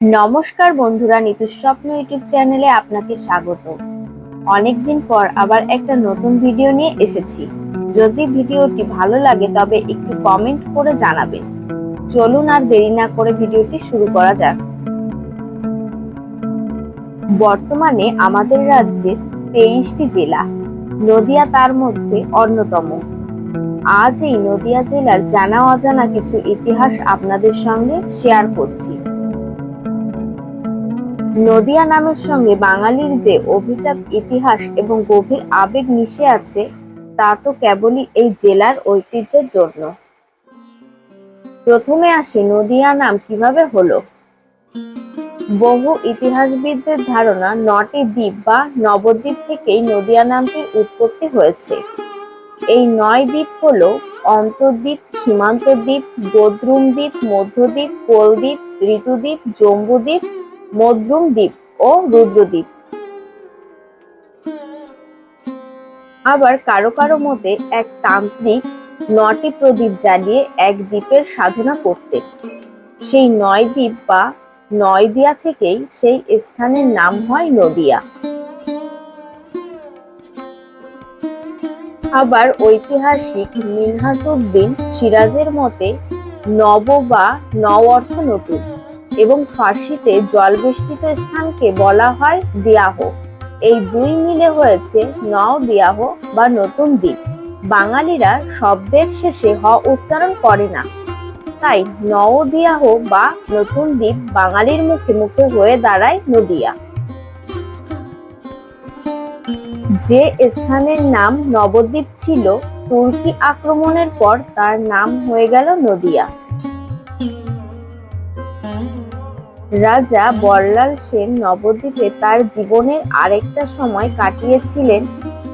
নমস্কার বন্ধুরা স্বপ্ন ইউটিউব চ্যানেলে আপনাকে স্বাগত। অনেকদিন পর আবার একটা নতুন ভিডিও নিয়ে এসেছি। যদি ভিডিওটি ভালো লাগে, তবে একটু কমেন্ট করে জানাবেন। চলুন আর দেরি না করে ভিডিওটি শুরু করা যাক। বর্তমানে আমাদের রাজ্যে তেইশটি জেলা, নদিয়া তার মধ্যে অন্যতম। আজ এই নদিয়া জেলার জানা অজানা কিছু ইতিহাস আপনাদের সঙ্গে শেয়ার করছি। নদিয়া নামের সঙ্গে বাঙালির যে অভিজাত ইতিহাস এবং গভীর আবেগ মিশে আছে, তা তো কেবলই এই জেলার ঐতিহ্যের জন্য। প্রথমে আসে নদিয়া নাম কীভাবে হলো? বহু ইতিহাসবিদদের ধারণা নটি দ্বীপ বা নবদ্বীপ থেকেই নদিয়া নামটির উৎপত্তি হয়েছে। এই নয় দ্বীপ হল অন্তর্দ্বীপ সীমান্ত দ্বীপ বদ্রুম দ্বীপ মধ্যদ্বীপ, কোলদ্বীপ, ঋতুদ্বীপ, জম্বুদ্বীপ মদ্রুম দ্বীপ ও রুদ্রদ্বীপ আবার কারও কারও মতে এক তান্ত্রিক নটি প্রদীপ জ্বালিয়ে এক দ্বীপের সাধনা করতেন সেই নয় দ্বীপ বা নয়দিয়া থেকেই সেই স্থানের নাম হয় নদিয়া। আবার ঐতিহাসিক মিনহাসউদ্দিন সিরাজের মতে নব বা নব অর্থ নতুন। এবং ফার্সিতে জলবেষ্টিত স্থানকে বলা হয় দিয়াহ। এই দুই মিলে হয়েছে নও দিয়াহ বা নতুন দ্বীপ। বাঙালিরা শব্দের শেষে হ উচ্চারণ করে না। তাই নও দিয়াহ বা নতুন দ্বীপ বাঙালির মুখে মুখে হয়ে দাঁড়ায় নদিয়া। যে স্থানের নাম নবদ্বীপ ছিল, তুর্কি আক্রমণের পর তার নাম হয়ে গেল নদিয়া। রাজা বল্লাল সেন নবদ্বীপে তার জীবনের আরেকটা সময় কাটিয়েছিলেন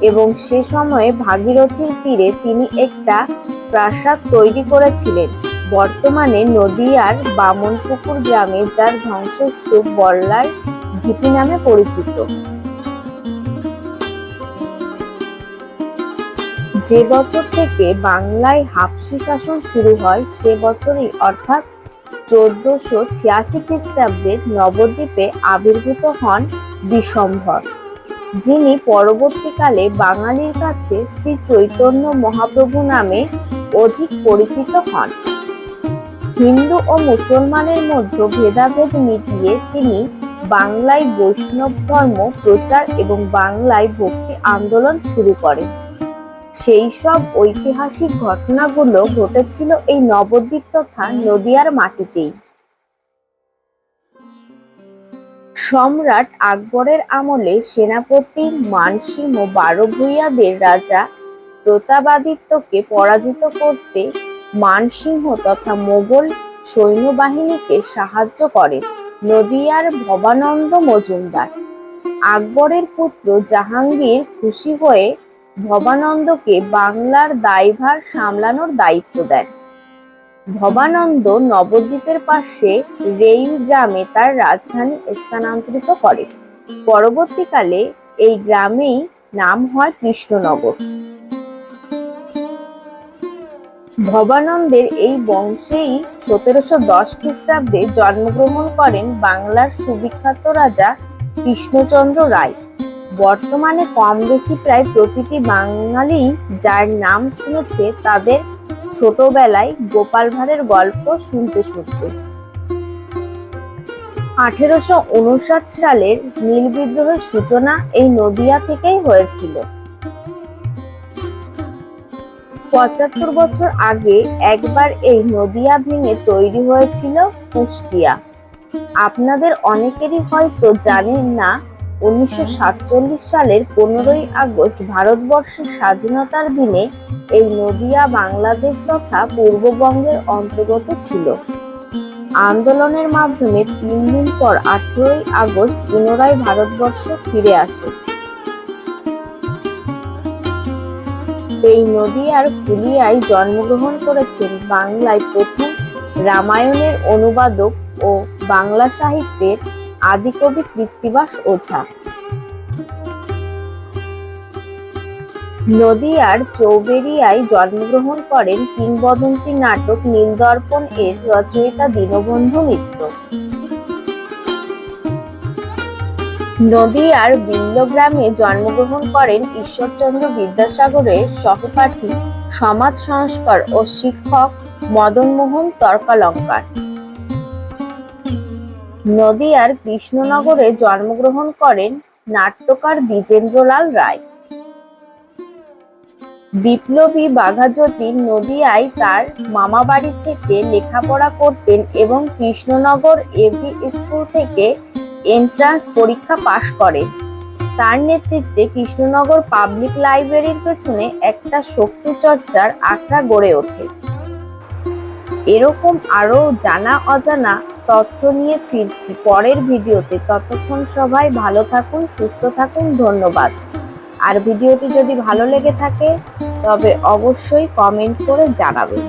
এবং সে সময়ে ভাগীরথীর তীরে তিনি একটা প্রাসাদ তৈরি করেছিলেন। বর্তমানে নদিয়ার বামনপুকুর গ্রামে যার ধ্বংসস্তূপ বল্লাল ঢিপি নামে পরিচিত। যে বছর থেকে বাংলায় হাফসি শাসন শুরু হয় সে বছরই, অর্থাৎ চোদ্দশো ছিয়াশি খ্রিস্টাব্দে নবদ্বীপে আবির্ভূত হন বিশম্ভর, যিনি পরবর্তীকালে বাঙালির কাছে শ্রী চৈতন্য মহাপ্রভু নামে অধিক পরিচিত হন। হিন্দু ও মুসলমানের মধ্যে ভেদাভেদ মিটিয়ে তিনি বাংলায় বৈষ্ণব ধর্ম প্রচার এবং বাংলায় ভক্তি আন্দোলন শুরু করেন। সেই সব ঐতিহাসিক ঘটনাগুলো ঘটেছিল এই নবদ্বীপ তথা নদিয়ার মাটিতেই। সম্রাট আকবরের আমলে সেনাপতি মানসিংহ বারো ভূঁইয়াদের রাজা প্রতাপাদিত্যকে পরাজিত করতে মানসিংহ তথা মোগল সৈন্যবাহিনীকে সাহায্য করেন নদিয়ার ভবানন্দ মজুমদার। আকবরের পুত্র জাহাঙ্গীর খুশি হয়ে ভবানন্দকে বাংলার দায়ভার সামলানোর দায়িত্ব দেন। ভবানন্দ নবদ্বীপের পাশে রেইল গ্রামে তার রাজধানী স্থানান্তরিত করেন। পরবর্তীকালে এই গ্রামেই নাম হয় কৃষ্ণনগর। ভবানন্দের এই বংশেই সতেরোশো দশ খ্রিস্টাব্দে জন্মগ্রহণ করেন বাংলার সুবিখ্যাত রাজা কৃষ্ণচন্দ্র রায়। বর্তমানে কম বেশি প্রায় প্রতিটি বাঙালি যার নাম শুনেছে তাদের ছোটবেলায় গোপাল ভাঁড়ের গল্প শুনতে শুনতে। আঠেরোশো উনষাট সালের নীল বিদ্রোহের সূচনা এই নদিয়া থেকেই হয়েছিল। পঁচাত্তর বছর আগে একবার এই নদিয়া ভেঙে তৈরি হয়েছিল কুষ্টিয়া। আপনাদের অনেকেরই হয়তো জানেন না উনিশশো সাতচল্লিশ সালের পনেরোই আগস্ট ভারতবর্ষের স্বাধীনতার দিনে এই নদিয়া বাংলাদেশ তথা পূর্ববঙ্গের অন্তর্গত ছিল। আন্দোলনের মাধ্যমে তিন দিন পর আঠেরোই আগস্ট পুনরায় ভারতবর্ষ ফিরে আসে। এই নদিয়ার ফুলিয়ায় জন্মগ্রহণ করেছেন বাংলায় প্রথম রামায়ণের অনুবাদক ও বাংলা সাহিত্যের আদিকবি কৃত্তিবাস ওঝা। নদিয়ার চৌবেরিয়ায় জন্মগ্রহণ করেন কিংবদন্তি নাটক নীলদর্পণ এর রচয়িতা দীনবন্ধু মিত্র। নদিয়ার বিল্লগ্রামে জন্মগ্রহণ করেন ঈশ্বরচন্দ্র বিদ্যাসাগরের সহপাঠী, সমাজ সংস্কার ও শিক্ষক মদনমোহন তর্কালঙ্কার। নদিয়ার কৃষ্ণনগরে জন্মগ্রহণ করেন নাট্যকার দ্বিজেন্দ্রলাল রায়। বিপ্লবী বাঘাযতীন নদিয়ায় তার মামাবাড়ি থেকে লেখাপড়া করতেন এবং কৃষ্ণনগর এভি স্কুল থেকে এন্ট্রান্স পরীক্ষা পাশ করেন। তার নেতৃত্বে কৃষ্ণনগর পাবলিক লাইব্রেরির পেছনে একটা শক্তি চর্চার আখড়া গড়ে ওঠে। এরকম আরও জানা অজানা তথ্য নিয়ে ফিরছি। পরের ভিডিওতে ততক্ষণ সবাই ভালো থাকুন, সুস্থ থাকুন, ধন্যবাদ। আর ভিডিওটি যদি ভালো লেগে থাকে, তবে অবশ্যই কমেন্ট করে জানাবেন।